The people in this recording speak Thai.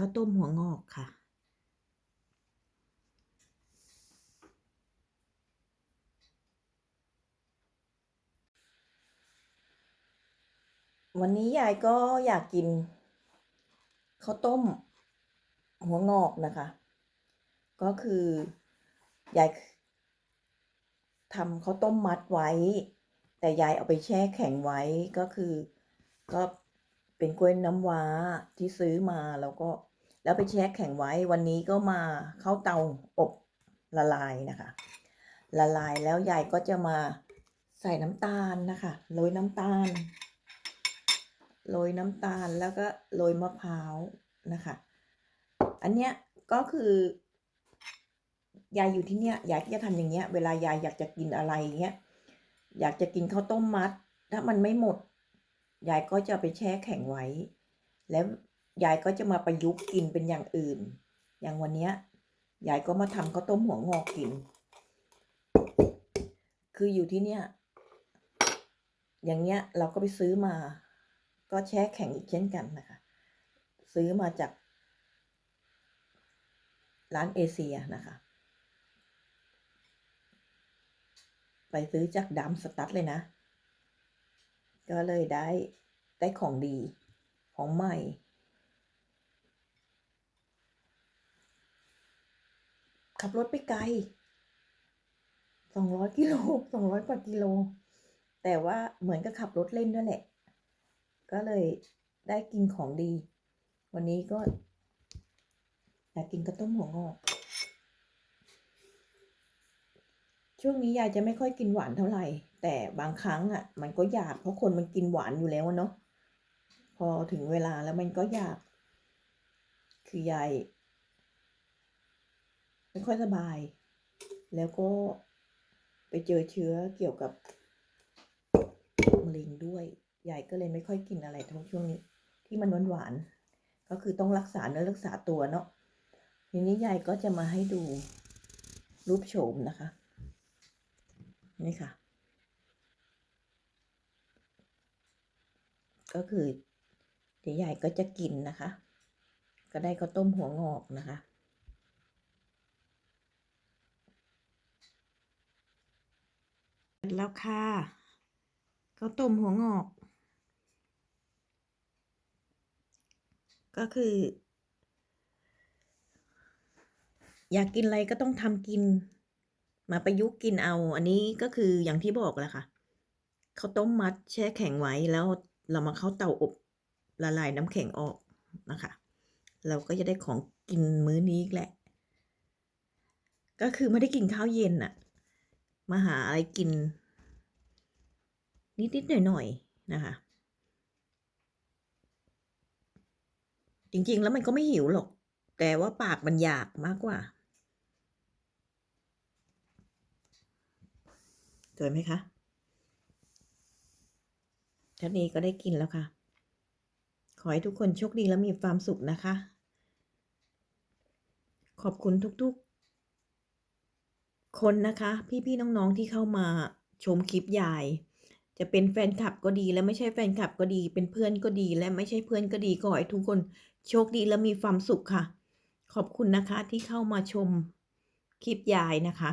ข้าวต้มหัวงอกค่ะ วันนี้ยายก็อยากกินข้าวต้มหัวงอกนะคะ ก็คือยายทำข้าวต้มมัดไว้ แต่ยายเอาไปแช่แข็งไว้ก็คือก็ เป็นกล้วยน้ำว้าที่ซื้อมาแล้วก็ แล้วไปแช่แข็งไว้วันนี้ก็มาเข้าเตาอบละลายนะคะ ละลายแล้วยายก็จะมาใส่น้ำตาลนะคะโรยน้ำตาลโรยน้ำตาลแล้วก็โรยมะพร้าวนะคะ อันเนี้ยก็คือยายอยู่ที่เนี้ยยายจะทำอย่างเงี้ย เวลายายอยากจะกินอะไรเงี้ยอยากจะกินข้าวต้มมัด ถ้ามันไม่หมด ยายก็จะไปแช่แข็งไว้ แล้วยายก็จะมาประยุกต์กินเป็นอย่างอื่น อย่างวันเนี้ยยายก็มาทำข้าวต้มหัวงอกกิน คืออยู่ที่เนี้ยอย่างเงี้ยเราก็ไปซื้อมา ก็แช่แข็งอีกเช่นกันนะคะ ซื้อมาจาก ร้านเอเชียนะคะ ไปซื้อจากดามสตัดเลยนะ ก็เลยได้ได้ของดีของใหม่ ขับรถไปไกลสองร้อยกิโลสองร้อยกว่ากิโล แต่ว่าเหมือนกับขับรถเล่นด้วยแหละ ก็เลยได้กินของดี วันนี้ก็อยากกินกระต้มหัวงอก ช่วงนี้ยายจะไม่ค่อยกินหวานเท่าไหร่ แต่บางครั้งอะ มันก็อยากเพราะคนมันกินหวานอยู่แล้วเนาะพอถึงเวลาแล้วมันก็อยาก คือยายไม่ค่อยสบาย แล้วก็ไปเจอเชื้อเกี่ยวกับมะเร็งด้วยยายก็เลยไม่ค่อยกินอะไรทั้งช่วงนี้ ที่มันหวานๆก็คือต้องรักษาเนื้อรักษาตัวเนาะทีนี้ยายก็จะมาให้ดูรูปโฉมนะคะ นี่ค่ะ ก็คือเดี๋ยวยายก็จะกินนะคะ ก็ได้ข้าวต้มหัวงอกนะคะ แล้วค่ะข้าวต้มหัวงอก ก็คือ อยากกินอะไรก็ต้องทำกิน มาประยุกต์กินเอา อันนี้ก็คืออย่างที่บอกแหละค่ะข้าวต้มมัดแช่แข็งไว้แล้วเรามาเข้าเตาอบละลายน้ำแข็งออกนะคะ เราก็จะได้ของกินมื้อนี้แหละ ก็คือไม่ได้กินข้าวเย็นอะมาหาอะไรกิน นิดๆหน่อยๆนะคะ จริงๆแล้วมันก็ไม่หิวหรอก แต่ว่าปากมันอยากมากกว่า สวยไหมคะท่านี้ก็ได้กินแล้วค่ะ ขอให้ทุกคนโชคดีและมีความสุขนะคะ ขอบคุณทุกๆ คนนะคะ พี่ๆ น้องๆ ที่เข้ามาชมคลิปยาย จะเป็นแฟนคลับก็ดีและไม่ใช่แฟนคลับก็ดี เป็นเพื่อนก็ดี และไม่ใช่เพื่อนก็ดี ขอให้ทุกคนโชคดีและมีความสุขค่ะ ขอบคุณนะคะที่เข้ามาชมคลิปยายนะคะ